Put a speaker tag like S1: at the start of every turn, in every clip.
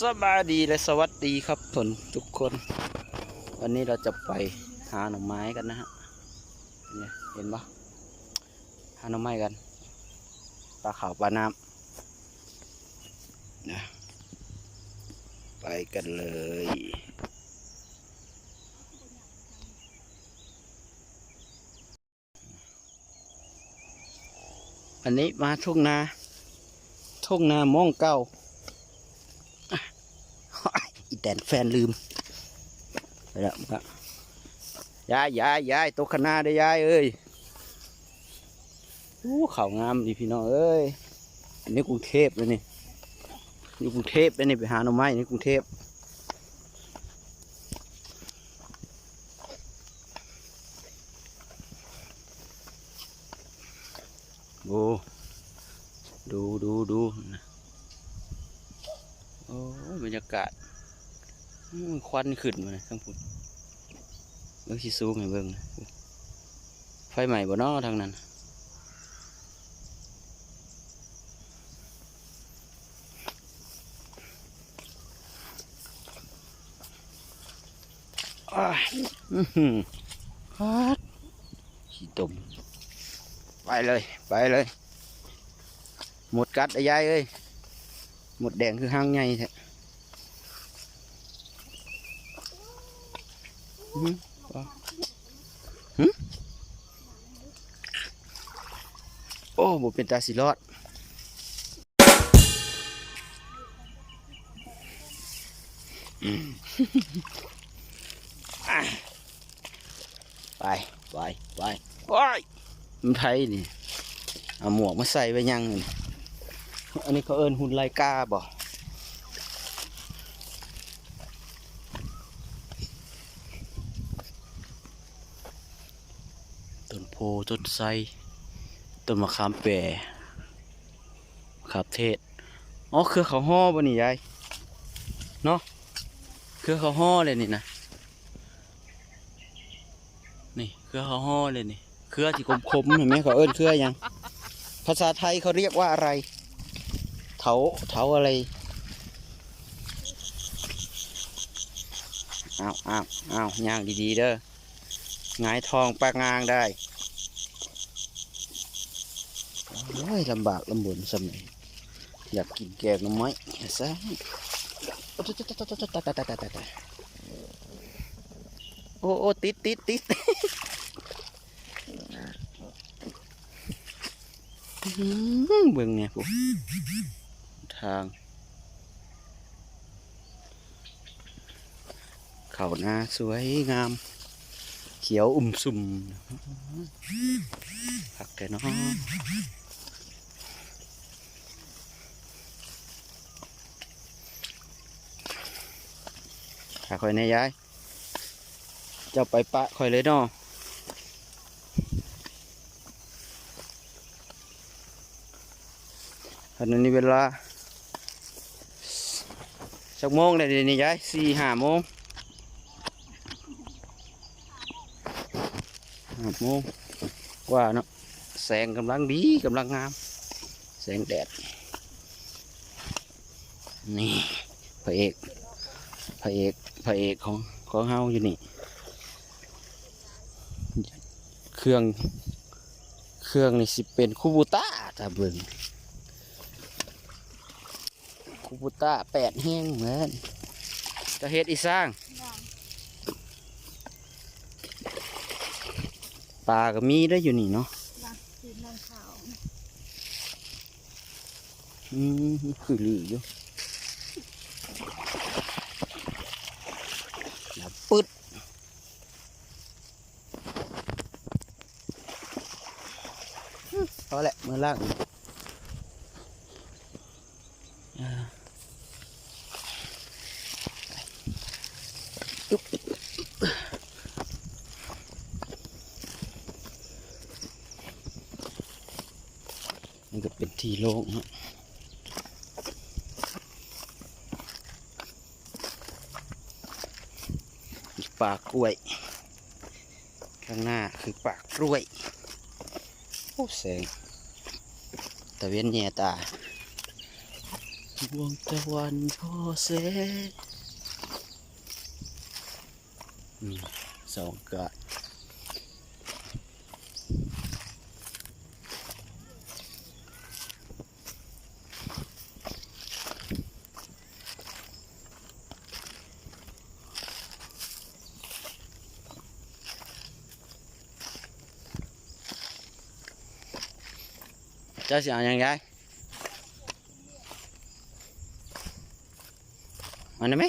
S1: สบายดีและสวัสดีครับผลทุกคน วันนี้เราจะไปหาหน่อไม้กันนะฮะเนี่ยเห็นปะหาหน่อไม้กันปลาขาวปลาน้ำนะไปกันเลยอันนี้มาทุ่งนาทุ่งนาม่องเก้า แตนแฟนลืมไปแล้วครับยายยายยายตกขางหนาได้ยายเอ้ยอู้เขาวงามดีพี่น้องเอ้ยอันนี้กรุงเทพเลยนี่อยู่กรุงเทพเลยนี่ไปหาหน่อไม้นี่กรุงเทพโอ้ดูดูดูนะโอ้บรรยากาศ ควันขึ้นมาเลยทั้งพุ่นเบิ่งสิสูงให้เบิ่งนะไฟใหม่บ่เนอทางนั้นอ้ายอื้อหือฮัดขี้ตุ่มไปเลยไปเลยหมดกัดไอ้ยายเอ้ยหมดแดงคือห้างใหญ่แท้อื้อหือว่าหึโอ้บ่เป็นตาสิรอดอืมอะไปไปไปไปมันไทยนี่เอาหมวกมาใส่ไว้ยังนี่อันนี้เขาเอิ้นหุ่นไลกาบ่ต้น พต้นไทรต้นมะขามแปรมะขามเทศ อ๋อเครือเขาห่อบ่นี่ยาย เนาะเครือเขาห่อเลยนี่นะ นี่เครือเขาห่อเลยนี่เครือที่คมๆเห็นไหมเขาเอิ้นเครือยัง ภาษาไทยเขาเรียกว่าอะไร เถาเถาอะไรอ้าวอ้าวอ้าวย่างดีๆเด้อหงายทองปากงางได้โอ้ ยลำบากลำบนสมัยอยากกินแกงหน้ำไม้ซะโอ้โอ้ติดติดติดอื้อหือเบิ่งเนี่ยผมทาง เขาหน้าสวยงาม เขียวอุ่มสุ่มผักแต่เนาะ ขาคอยในย้าย เจ้าไปปะคอยเลยเนาะขณะนี้เวลาสักโมงเลยเดี๋ยวนี้ยายสี่ห้าโมงห้าโมงกว่าเนาะแสงกำลังดีกำลังงาม แสงแดด นี่พระเอกพระเอก ระเอกของของเฮาอยู่นี่ เครื่อง เครื่องนี่สิเป็นคูบูต้าถ้าเบิ่งคูบูต้าแปดแห้งเหมือนจะเฮ็ดอีสร้างปลาก็มีได้อยู่นี่เนาะ
S2: รักสีนางขาว
S1: อืมคือลืออยู่แล้วปึ๊ด พอแหละมือล่างอ่าจุ๊บนี่ก็เป็นที่โล่งฮะป่ากล้วย ข้างหน้าคือป่ากล้วย แสงตะเวียนแย่ตาดวงตะวันพ่อแสงสองกะ เจ้าสิเอาอย่างไรเอันนั้นไ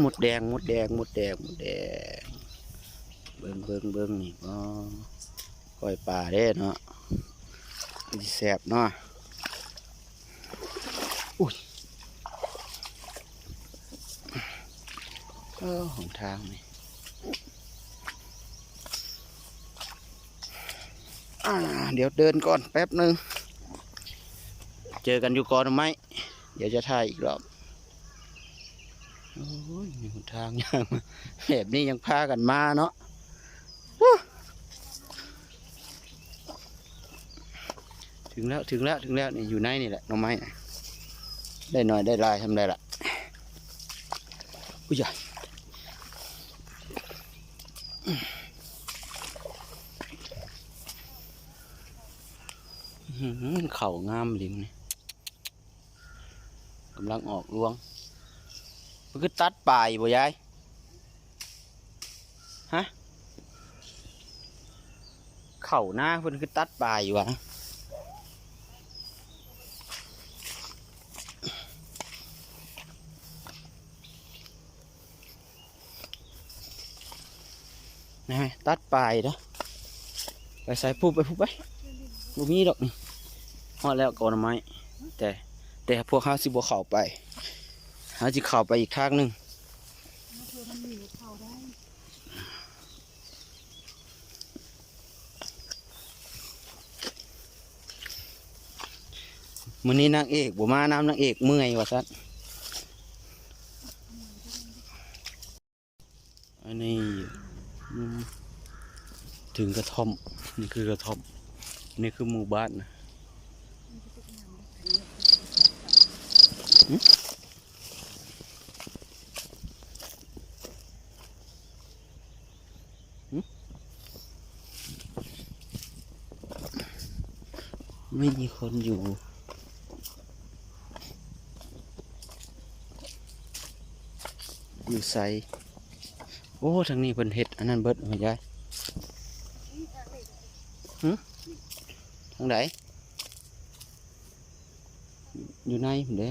S1: หมดแดงหมดแดงหมดแดงหมดแดง เบิ่งเบิ่งเบิ่งนี่ก็ก้อยปลาเด้เนาะแสบเนาะอุ้ยเออหนทางนี่เดี๋ยวเดินก่อนแป๊บหนึ่งเจอกันอยู่ก่อนไหม เดี๋ยวจะถ่ายอีกรอบ หนทางยังแบบนี้ยังพากันมาเนาะถึงแล้วถึงแล้วถึงแล้วนี่อยู่ในนี่แหละหน่อไม้น่ะได้หน่อยได้หลายทำได้ละอุ้ยจ้ะอื้อหือเข่างามลิมนี่กำลังออกรวง มันคือตัดปลายบ่ยายฮะเข่าหน้าเพิ่นคือตัดปลายอยู่วะนะตัดปลายเด้อไปใส่พูบไปพูบไปบ่มีดอกนี่ฮอแล้วก่อนไม้แต่แต่พวกเขาสิบ่เข้าไป เขาสิเข้าไปอีกทางหนึ่งมื้อนี้นางเอกบ่มาน้ำนางเอกเมื่อยว่าซั่นอันนี้ถึงกระท่อม นี่คือกระท่อม นี่คือหมู่บ้านนะ ไม่มีคนอยู่ อยู่ใสโอ้ทางนี้เพิ่นเฮ็ดอันนั้นเบิดหัวยายหึทางไหนอยู่ในเด้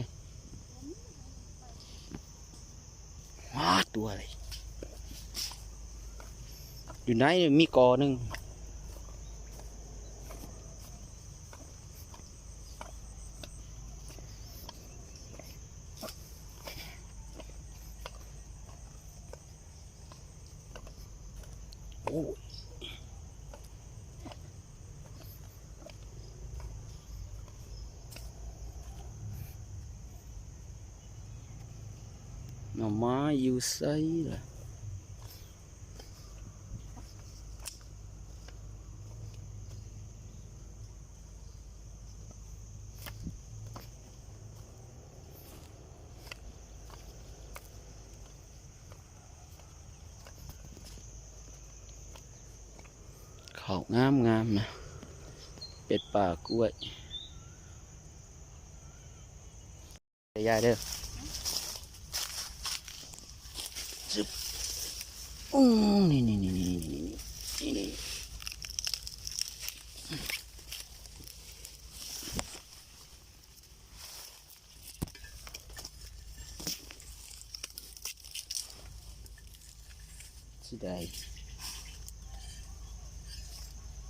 S1: ว้าตัวอะไรอยู่ในมีกอหนึ่ง โอ้หน่อไม้อยู่ไสล่ะ เขางามงามๆนะ เป็ดป่ากล้วยเดี๋ยวยายเด้อซึบอืมนี่นี่นี่นี่นี่นี่นี่สิได้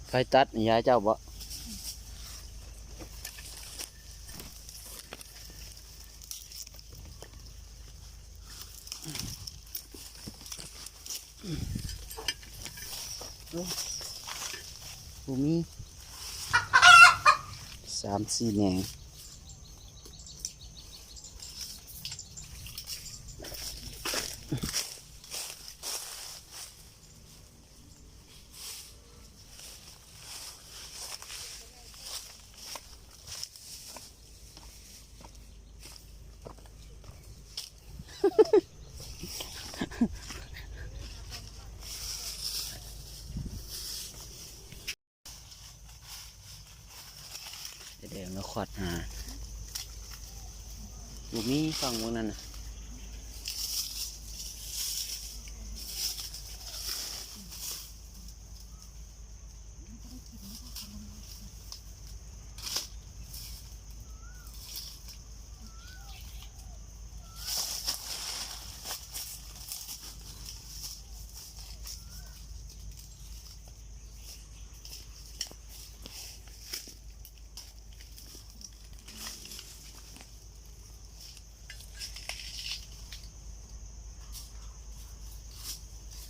S1: ไฟตัดยายเจ้าบ่ภูมิสามสี่แหนง ขวดหาบูมีฟังวันนั้นนะ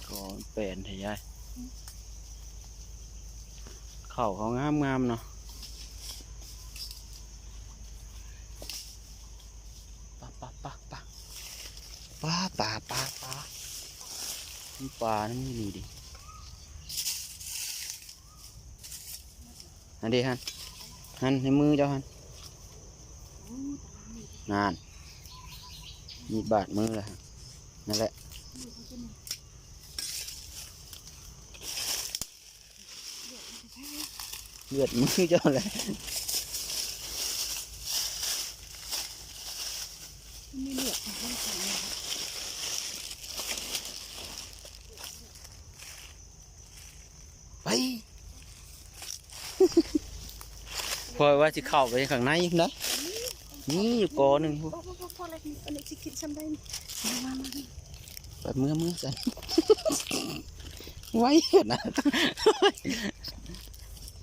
S1: ก็แปลนให้ยายเข่าเขางามงามๆเนาะปะปะปะปะปะปะปะปะนี่ปลานี่มีนี่ดิอันเดีฮันฮันในมือเจ้าฮันนานมีดบาดมือเลยฮะนั่นแหละ เลือดมือเจ้าเลย
S2: ไม่เหลือดไม่ใช่
S1: ไปพอยว่าจะเข้าไปข้างในอีกนะนี่อยู่กอหนึ่งพวก
S2: โอ้โหพออะไรอันนี้จะกินซ้ำได้มามามา
S1: ไปเมื่อเมื่อสันไว้นะ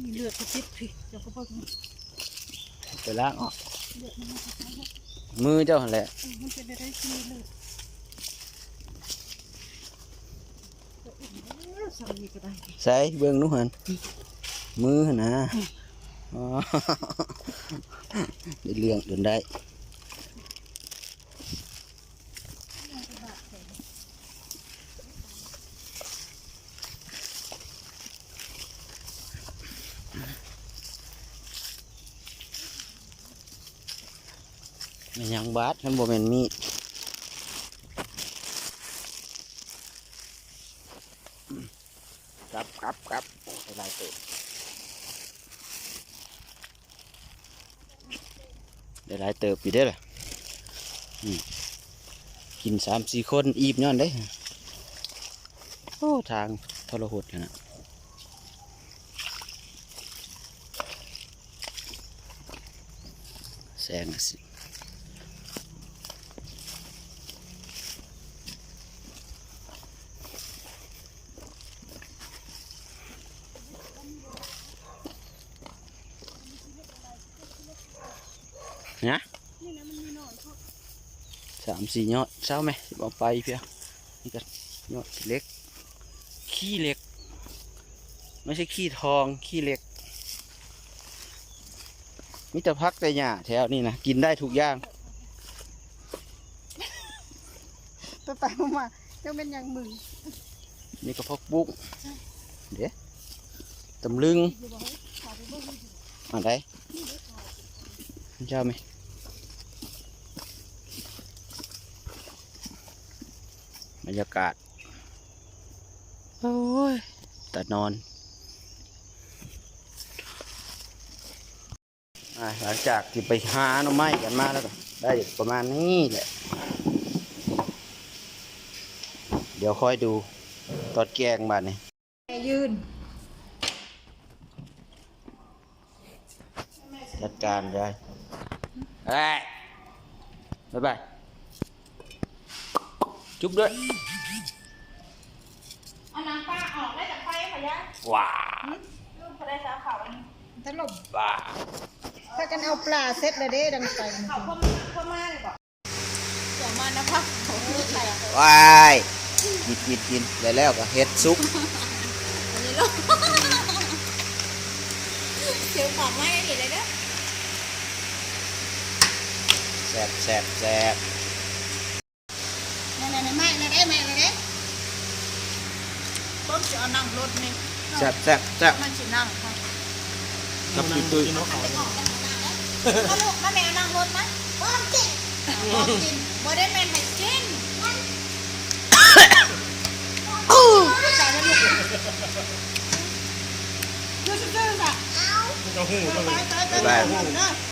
S2: มีเลือดกระติดพี่เดี๋ยวก็บอก
S1: ไปล้างออก
S2: เลือดมันจะใช้ให้
S1: มือเจ้าหั่นแหละ
S2: มันเป็นอะไรที่มีเลือดสั่งนี่ก็ได้
S1: ใส่เบื้องนู้นหันมือหั่นนะอ๋อ ได้เลี้ยงจนได้ ยังบาดมันบ่แม่นมีดกลับกลับกลับไปหลายตัวได้หลายเติบอยู่ได้อล่ะอืมกินสามสี่คนอีบย้อนได้อโอ้ทางทรหดขนาดแสงน่ะสิ นะ
S2: นี่นะมันมีหน่อยเขา
S1: สามสี่ยอดเศร้าไหมบอกไปเพียนี่กันยอดเล็ก ขี้เล็ก ไม่ใช่ขี้ทองขี้เล็กมิตรพักแต่หญ้าแถวนี่นะกินได้ทุกอย่าง
S2: ไปไปมาๆยังเป็นอย่างมึง
S1: นี่ก็พกบุ้งเดี๋ยวตำลึง
S2: อยู่บอกให้ขอไปเบิ่งให้ดู
S1: อะไรเจ้าไหม รรยากาศ โอ้ยแต่นอนอะหลังจากที่ไปหาหน่อไม้กันมาแล้วก็ได้ประมาณนี้แหละ เดี๋ยวค่อยดูตอนแกงบ้านนี้
S2: ยืน
S1: จัดการเลยเอ้ยบ๊ายบาย จุ๊บด้วย
S2: เอาหนังปลาออกได้จากไฟขยะ
S1: ว้า
S2: ลูกก็ได้สาขาวันตลบ
S1: ว้า
S2: ถ้ากันเอาปลาเซ็ตเลยเด้ดังไปเขาเข้ามาเข้มาเลยบอกสวยมากนะพ่อ
S1: ว้ายกินกินกินแล้วแล้วก็เฮ็ดซุป
S2: อันนี้
S3: กเยวของม่ได้เห็
S2: นเลยเด้แซ่
S1: บแซ่บแซ่บ
S2: mẹ này đấy mẹ này đấy.
S3: Tốt cho nặng lột này. Chặt chặt chặt
S2: nó chỉ nặng thôi. Cặp tụi tôi
S3: nó khỏi nó
S2: lột mà mẹ nặng lột mà. Bom chín
S1: bom chín bữa đến mẹ phải
S2: chín Bye.